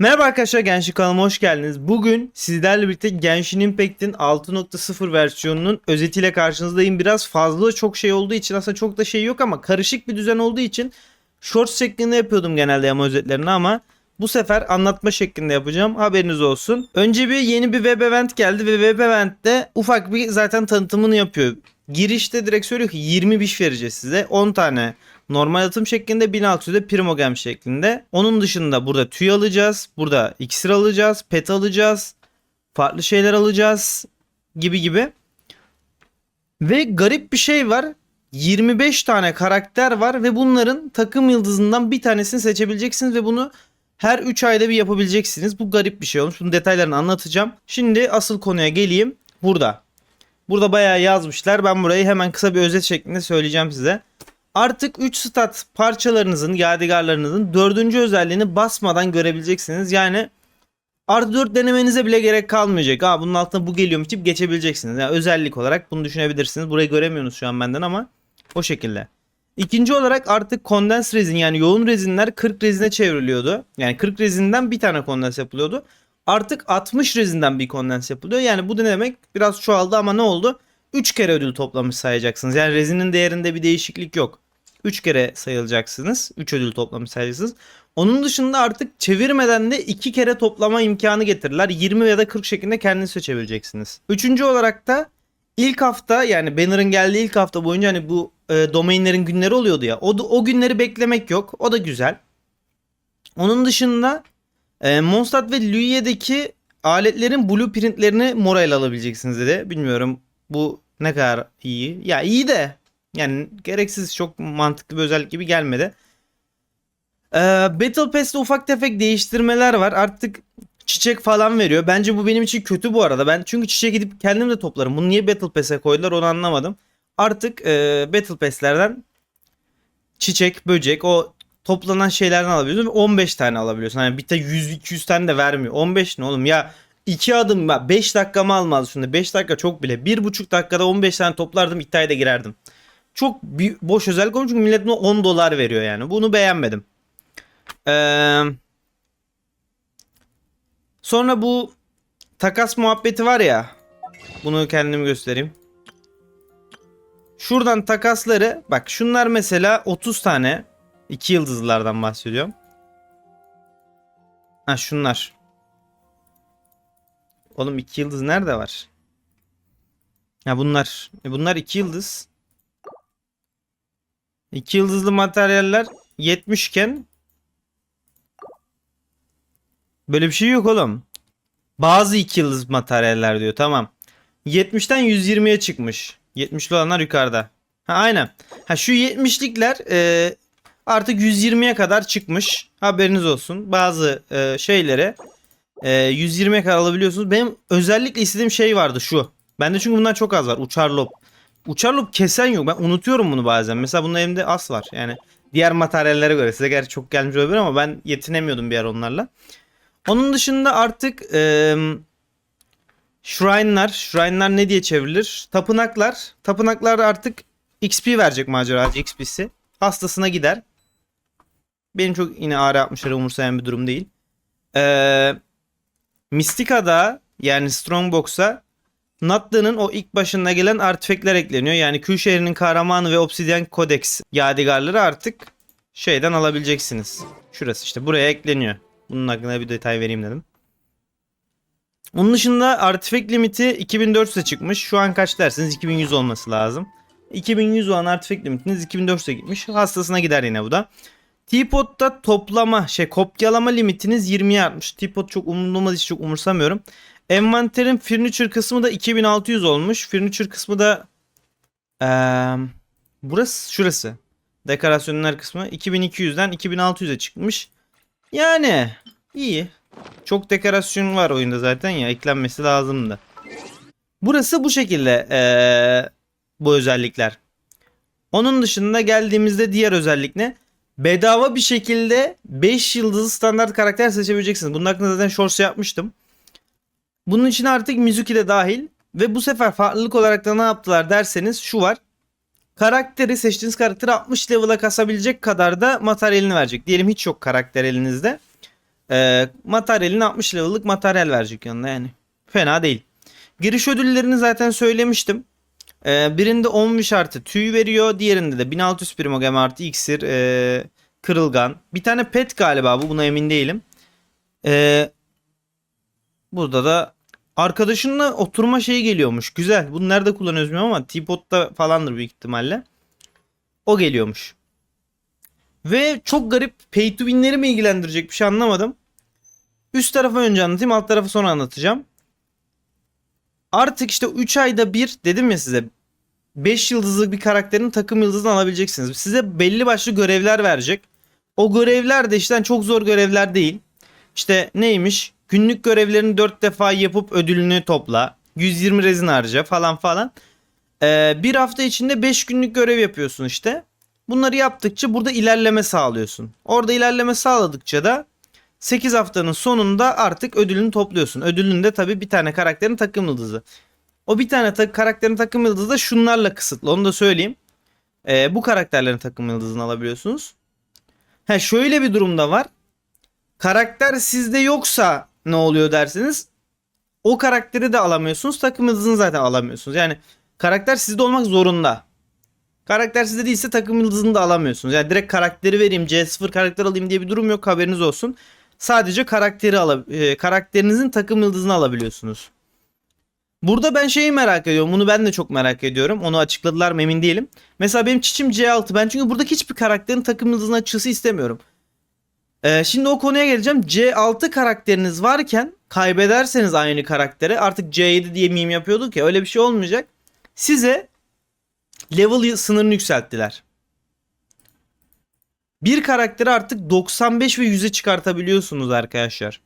Merhaba arkadaşlar Gençlik kanalıma hoş geldiniz. Bugün sizlerle birlikte Genshin Impact'in 6.0 versiyonunun özetiyle karşınızdayım. Biraz fazla çok şey olduğu için aslında çok da şey yok ama karışık bir düzen olduğu için short şeklinde yapıyordum genelde yama özetlerini ama bu sefer anlatma şeklinde yapacağım. Haberiniz olsun. Önce bir yeni bir web event geldi ve web eventte ufak bir zaten tanıtımını yapıyor. Girişte direkt söylüyor ki 20 biş vereceğiz size. 10 tane normal atım şeklinde 1600 de primogem şeklinde. Onun dışında burada tüy alacağız. Burada iksir alacağız. Pet alacağız. Farklı şeyler alacağız. Gibi gibi. Ve garip bir şey var. 25 tane karakter var ve bunların takım yıldızından bir tanesini seçebileceksiniz ve bunu her 3 ayda bir yapabileceksiniz. Bu garip bir şey olmuş. Bunun detaylarını anlatacağım. Şimdi asıl konuya geleyim. Burada. Burada bayağı yazmışlar. Ben burayı hemen kısa bir özet şeklinde söyleyeceğim size. Artık 3 stat parçalarınızın, yadigarlarınızın 4. özelliğini basmadan görebileceksiniz. Yani artı 4 denemenize bile gerek kalmayacak. Ha bunun altına bu geliyormuş deyip geçebileceksiniz. Yani özellik olarak bunu düşünebilirsiniz. Burayı göremiyorsunuz şu an benden ama o şekilde. İkinci olarak artık kondens rezin yani yoğun rezinler 40 rezine çevriliyordu. Yani 40 rezinden bir tane kondens yapılıyordu. Artık 60 rezinden bir kondens yapılıyor. Yani bu ne demek? Biraz çoğaldı ama ne oldu? 3 kere ödül toplamış sayacaksınız. Yani rezinin değerinde bir değişiklik yok. 3 kere sayılacaksınız. 3 ödül toplamış sayacaksınız. Onun dışında artık çevirmeden de 2 kere toplama imkanı getirdiler. 20 ya da 40 şeklinde kendiniz seçebileceksiniz. Üçüncü olarak da ilk hafta yani Banner'ın geldiği ilk hafta boyunca hani bu e, domainlerin günleri oluyordu ya. O, o günleri beklemek yok. O da güzel. Onun dışında e, Mondstadt ve Lüye'deki aletlerin blueprintlerini moral alabileceksiniz dedi. Bilmiyorum bu ne kadar iyi. Ya iyi de yani gereksiz çok mantıklı bir özellik gibi gelmedi. Ee, Battle Pass'te ufak tefek değiştirmeler var. Artık çiçek falan veriyor. Bence bu benim için kötü bu arada. Ben çünkü çiçeğe gidip kendim de toplarım. Bunu niye Battle Pass'e koydular onu anlamadım. Artık e, Battle Pass'lerden çiçek, böcek o toplanan şeylerden alabiliyorsun. 15 tane alabiliyorsun. Hani bir de 100-200 tane de vermiyor. 15 ne oğlum ya 2 adım 5 dakikamı almaz şimdi. 5 dakika çok bile. 1,5 dakikada 15 tane toplardım iddiaya da girerdim. Çok boş özellik olmuş çünkü millet buna 10 dolar veriyor yani. Bunu beğenmedim. Ee, sonra bu takas muhabbeti var ya. Bunu kendim göstereyim. Şuradan takasları bak şunlar mesela 30 tane 2 yıldızlılardan bahsediyorum. Ha şunlar. Oğlum 2 yıldız nerede var? Ya bunlar. E bunlar 2 yıldız. 2 yıldızlı materyaller 70 iken böyle bir şey yok oğlum. Bazı 2 yıldız materyaller diyor. Tamam. 70'ten 120'ye çıkmış. 70'li olanlar yukarıda. Ha aynen. Ha şu 70'likler e, artık 120'ye kadar çıkmış. Haberiniz olsun. Bazı e, şeylere e, 120'ye kadar alabiliyorsunuz. Benim özellikle istediğim şey vardı şu. Bende çünkü bundan çok az var. Uçar lob. Uçar lob kesen yok. Ben unutuyorum bunu bazen. Mesela bunun elimde as var. Yani diğer materyallere göre. Size gerçi çok gelmiş olabilir ama ben yetinemiyordum bir yer onlarla. Onun dışında artık e, Shrine'lar. Shrine'lar ne diye çevrilir? Tapınaklar. Tapınaklar artık XP verecek maceracı XP'si. Hastasına gider. Benim çok yine ağrı yapmışları umursayan bir durum değil. Ee, Mystica'da yani Strongbox'a Natta'nın o ilk başına gelen artifekler ekleniyor. Yani Kül şehrinin kahramanı ve Obsidian Codex yadigarları artık şeyden alabileceksiniz. Şurası işte buraya ekleniyor. Bunun hakkında bir detay vereyim dedim. Onun dışında artifact limiti 2400'e çıkmış. Şu an kaç dersiniz? 2100 olması lazım. 2100 olan artifact limitiniz 2400'e gitmiş. Hastasına gider yine bu da. Teapot'ta toplama şey kopyalama limitiniz 20'ye artmış. Teapot çok umurumda için çok umursamıyorum. Envanterin furniture kısmı da 2600 olmuş. Furniture kısmı da eee, burası şurası. Dekorasyonlar kısmı 2200'den 2600'e çıkmış. Yani iyi. Çok dekorasyon var oyunda zaten ya eklenmesi lazımdı. Burası bu şekilde eee, bu özellikler. Onun dışında geldiğimizde diğer özellik ne? Bedava bir şekilde 5 yıldızlı standart karakter seçebileceksiniz. Bunun hakkında zaten shorts yapmıştım. Bunun için artık Mizuki de dahil. Ve bu sefer farklılık olarak da ne yaptılar derseniz şu var. Karakteri seçtiğiniz karakteri 60 level'a kasabilecek kadar da materyalini verecek. Diyelim hiç yok karakter elinizde. Ee, materyalin 60 level'lık materyal verecek yanına yani. Fena değil. Giriş ödüllerini zaten söylemiştim. Ee, birinde 10 artı tüy veriyor. Diğerinde de 1600 primogem artı iksir, ee, kırılgan. Bir tane pet galiba bu. Buna emin değilim. Ee, burada da arkadaşınla oturma şeyi geliyormuş. Güzel. Bunu nerede kullanıyoruz bilmiyorum ama Teapot'ta falandır büyük ihtimalle. O geliyormuş. Ve çok garip pay to win'leri mi ilgilendirecek bir şey anlamadım. Üst tarafı önce anlatayım alt tarafı sonra anlatacağım. Artık işte 3 ayda bir dedim ya size 5 yıldızlı bir karakterin takım yıldızını alabileceksiniz. Size belli başlı görevler verecek. O görevler de işte çok zor görevler değil. İşte neymiş? Günlük görevlerini 4 defa yapıp ödülünü topla. 120 rezin harca falan falan. Ee, bir hafta içinde 5 günlük görev yapıyorsun işte. Bunları yaptıkça burada ilerleme sağlıyorsun. Orada ilerleme sağladıkça da 8 haftanın sonunda artık ödülünü topluyorsun. Ödülün de tabii bir tane karakterin takım yıldızı. O bir tane ta- karakterin takım yıldızı da şunlarla kısıtlı. Onu da söyleyeyim. Ee, bu karakterlerin takım yıldızını alabiliyorsunuz. Ha şöyle bir durumda var. Karakter sizde yoksa ne oluyor derseniz o karakteri de alamıyorsunuz. Takım yıldızını zaten alamıyorsunuz. Yani karakter sizde olmak zorunda. Karakter sizde değilse takım yıldızını da alamıyorsunuz. Yani direkt karakteri vereyim C0 karakter alayım diye bir durum yok haberiniz olsun. Sadece karakteri ala, e, karakterinizin takım yıldızını alabiliyorsunuz. Burada ben şeyi merak ediyorum. Bunu ben de çok merak ediyorum. Onu açıkladılar mı emin değilim. Mesela benim çiçim C6. Ben çünkü buradaki hiçbir karakterin takım yıldızını açısı istemiyorum. Ee, şimdi o konuya geleceğim. C6 karakteriniz varken kaybederseniz aynı karaktere artık C7 diye meme yapıyorduk ya öyle bir şey olmayacak. Size level sınırını yükselttiler. Bir karakteri artık 95 ve 100'e çıkartabiliyorsunuz arkadaşlar.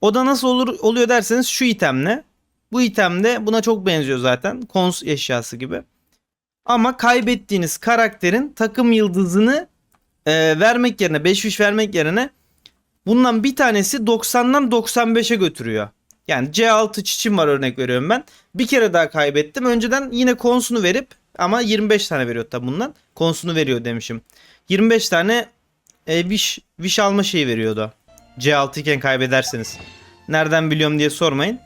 O da nasıl olur oluyor derseniz şu itemle. Bu item de buna çok benziyor zaten. Kons eşyası gibi. Ama kaybettiğiniz karakterin takım yıldızını e, vermek yerine 5 fiş vermek yerine bundan bir tanesi 90'dan 95'e götürüyor. Yani C6 çiçim var örnek veriyorum ben. Bir kere daha kaybettim. Önceden yine konsunu verip ama 25 tane veriyor tabi bundan. Konsunu veriyor demişim. 25 tane e, wish, wish alma şeyi veriyordu. C6 iken kaybederseniz. Nereden biliyorum diye sormayın.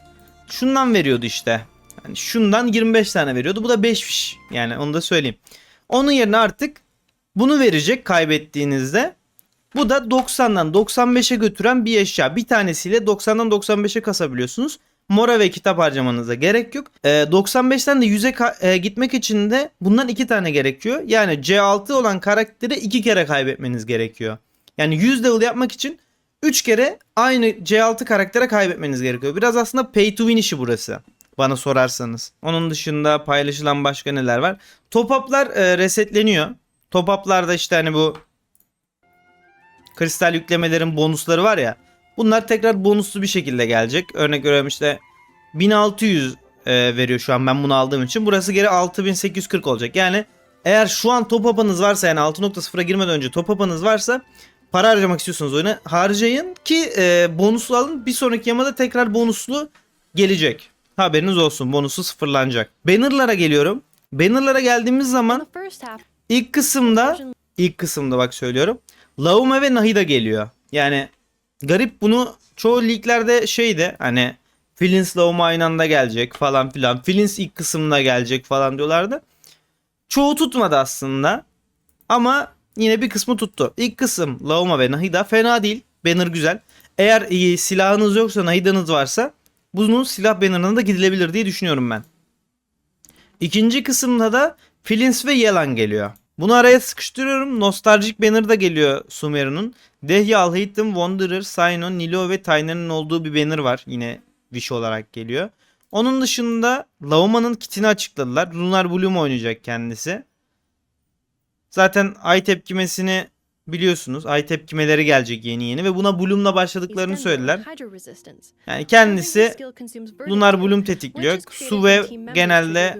Şundan veriyordu işte. Yani şundan 25 tane veriyordu. Bu da 5 fiş. Yani onu da söyleyeyim. Onun yerine artık bunu verecek kaybettiğinizde. Bu da 90'dan 95'e götüren bir eşya. Bir tanesiyle 90'dan 95'e kasabiliyorsunuz. Mora ve kitap harcamanıza gerek yok. Ee, 95'ten de 100'e ka- e, gitmek için de bundan 2 tane gerekiyor. Yani C6 olan karakteri 2 kere kaybetmeniz gerekiyor. Yani 100 level yapmak için 3 kere aynı C6 karaktere kaybetmeniz gerekiyor. Biraz aslında pay to win işi burası. Bana sorarsanız. Onun dışında paylaşılan başka neler var? Top up'lar e, resetleniyor. Top up'larda işte hani bu kristal yüklemelerin bonusları var ya. Bunlar tekrar bonuslu bir şekilde gelecek. Örnek veriyorum işte 1600 e, veriyor şu an ben bunu aldığım için. Burası geri 6840 olacak. Yani eğer şu an top up'ınız varsa yani 6.0'a girmeden önce top up'ınız varsa para harcamak istiyorsanız oyuna harcayın ki e, bonuslu alın. Bir sonraki yamada tekrar bonuslu gelecek. Haberiniz olsun bonusu sıfırlanacak. Banner'lara geliyorum. Banner'lara geldiğimiz zaman ilk kısımda ilk kısımda bak söylüyorum. Laume ve Nahida geliyor. Yani garip bunu çoğu liglerde şeyde hani Filins Laume aynı anda gelecek falan filan. Filins ilk kısımda gelecek falan diyorlardı. Çoğu tutmadı aslında. Ama yine bir kısmı tuttu. İlk kısım Lauma ve Nahida fena değil. Banner güzel. Eğer iyi silahınız yoksa Nahida'nız varsa bunun silah bannerına da gidilebilir diye düşünüyorum ben. İkinci kısımda da Filins ve Yelan geliyor. Bunu araya sıkıştırıyorum. Nostaljik banner da geliyor Sumeru'nun. Dehya, Alhaitham, Wanderer, Sino, Nilo ve Tainer'ın olduğu bir banner var. Yine Wish olarak geliyor. Onun dışında Lauma'nın kitini açıkladılar. Lunar Bloom oynayacak kendisi. Zaten ay tepkimesini biliyorsunuz. Ay tepkimeleri gelecek yeni yeni ve buna Bloom'la başladıklarını söylediler. Yani kendisi Lunar Bloom tetikliyor. Su ve genelde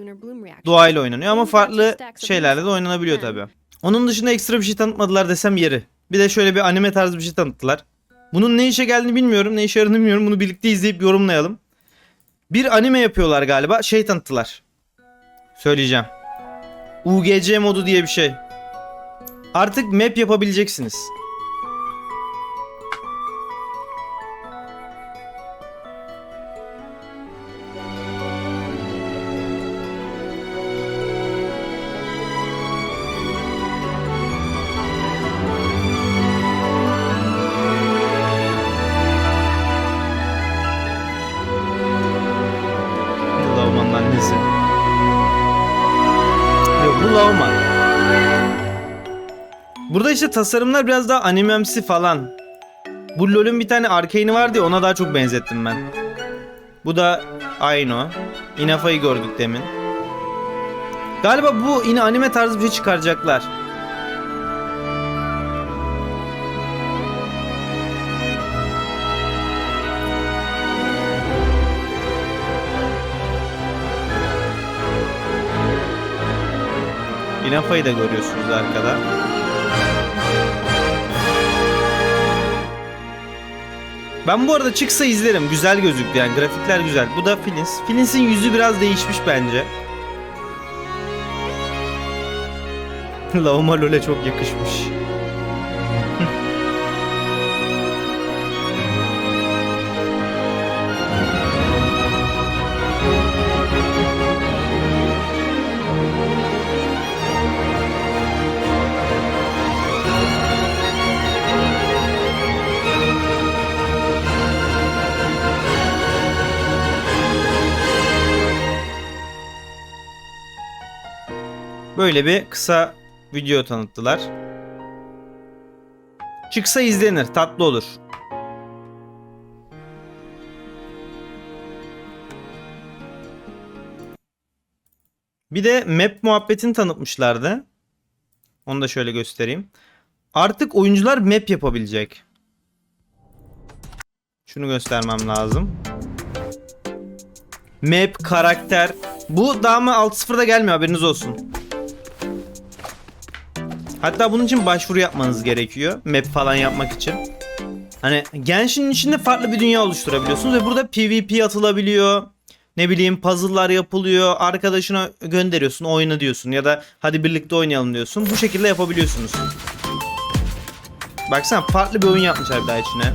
doğayla oynanıyor ama farklı şeylerle de oynanabiliyor tabi. Onun dışında ekstra bir şey tanıtmadılar desem yeri. Bir de şöyle bir anime tarzı bir şey tanıttılar. Bunun ne işe geldiğini bilmiyorum, ne işe yaradığını bilmiyorum. Bunu birlikte izleyip yorumlayalım. Bir anime yapıyorlar galiba. Şey tanıttılar. Söyleyeceğim. UGC modu diye bir şey. Artık map yapabileceksiniz. Lauman annesi. Yok bu Lauman. Burada işte tasarımlar biraz daha animemsi falan. Bu LoL'ün bir tane arcane'i vardı ya ona daha çok benzettim ben. Bu da Aino. Inafa'yı gördük demin. Galiba bu yine anime tarzı bir şey çıkaracaklar. Inafa'yı da görüyorsunuz arkada. Ben bu arada çıksa izlerim. Güzel gözüktü yani. Grafikler güzel. Bu da Filins. Filins'in yüzü biraz değişmiş bence. Lavuma LoL'e çok yakışmış. Böyle bir kısa video tanıttılar. Çıksa izlenir, tatlı olur. Bir de map muhabbetini tanıtmışlardı. Onu da şöyle göstereyim. Artık oyuncular map yapabilecek. Şunu göstermem lazım. Map, karakter. Bu daha mı 6.0'da gelmiyor haberiniz olsun. Hatta bunun için başvuru yapmanız gerekiyor. Map falan yapmak için. Hani Genshin'in içinde farklı bir dünya oluşturabiliyorsunuz ve burada PvP atılabiliyor. Ne bileyim puzzle'lar yapılıyor. Arkadaşına gönderiyorsun, oyna diyorsun ya da hadi birlikte oynayalım diyorsun. Bu şekilde yapabiliyorsunuz. Baksana farklı bir oyun yapmışlar daha içine.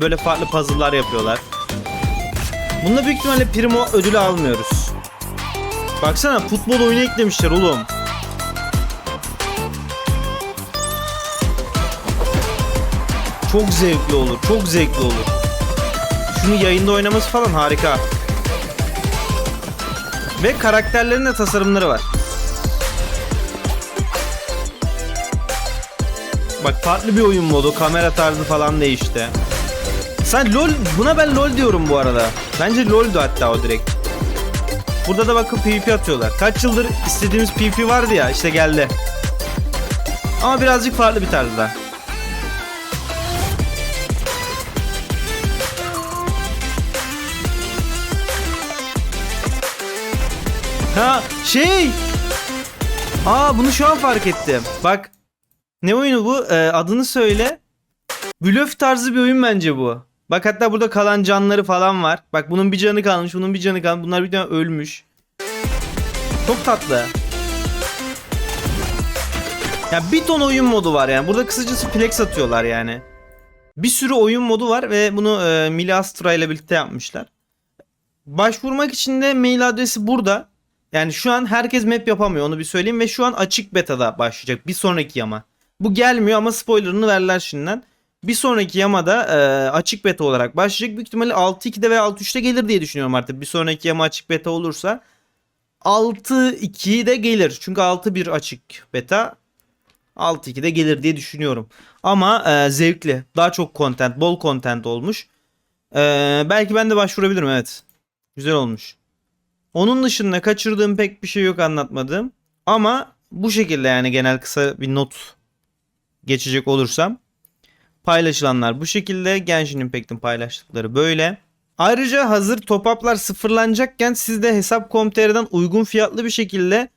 Böyle farklı puzzle'lar yapıyorlar. Bunda büyük ihtimalle Primo ödülü almıyoruz. Baksana futbol oyunu eklemişler oğlum. Çok zevkli olur. Çok zevkli olur. Şunu yayında oynaması falan harika. Ve karakterlerin de tasarımları var. Bak farklı bir oyun modu, kamera tarzı falan değişti. Sen LoL, buna ben LoL diyorum bu arada. Bence LoL'du hatta o direkt. Burada da bakın PvP atıyorlar. Kaç yıldır istediğimiz PvP vardı ya işte geldi. Ama birazcık farklı bir tarzda. Ha şey. Aa bunu şu an fark ettim. Bak. Ne oyunu bu? Ee, adını söyle. Blöf tarzı bir oyun bence bu. Bak hatta burada kalan canları falan var. Bak bunun bir canı kalmış, bunun bir canı kalmış. Bunlar bir tane ölmüş. Çok tatlı. Ya bir ton oyun modu var yani. Burada kısacası flex atıyorlar yani. Bir sürü oyun modu var ve bunu e, Astra ile birlikte yapmışlar. Başvurmak için de mail adresi burada. Yani şu an herkes map yapamıyor onu bir söyleyeyim ve şu an açık beta'da başlayacak bir sonraki yama. Bu gelmiyor ama spoilerını verler şimdiden. Bir sonraki yamada e, açık beta olarak başlayacak. Büyük ihtimalle 6.2'de veya 6.3'te gelir diye düşünüyorum artık. Bir sonraki yama açık beta olursa 6.2'de gelir. Çünkü 6.1 açık beta. 6.2'de gelir diye düşünüyorum. Ama e, zevkli. Daha çok content, bol content olmuş. E, belki ben de başvurabilirim evet. Güzel olmuş. Onun dışında kaçırdığım pek bir şey yok anlatmadığım. Ama bu şekilde yani genel kısa bir not geçecek olursam. Paylaşılanlar bu şekilde. Genshin Impact'in paylaştıkları böyle. Ayrıca hazır top-up'lar sıfırlanacakken siz de hesap.com.tr'den uygun fiyatlı bir şekilde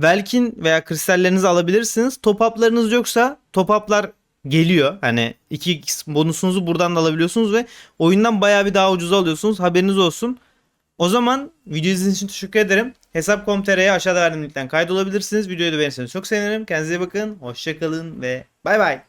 Velkin veya kristallerinizi alabilirsiniz. Top-up'larınız yoksa top-up'lar geliyor. Hani 2x bonusunuzu buradan da alabiliyorsunuz ve oyundan bayağı bir daha ucuza alıyorsunuz. Haberiniz olsun. O zaman video izlediğiniz için teşekkür ederim. Hesap.com.tr'ye aşağıda verdiğim linkten kaydolabilirsiniz. Videoyu da beğenirseniz çok sevinirim. Kendinize iyi bakın. Hoşçakalın ve bay bay.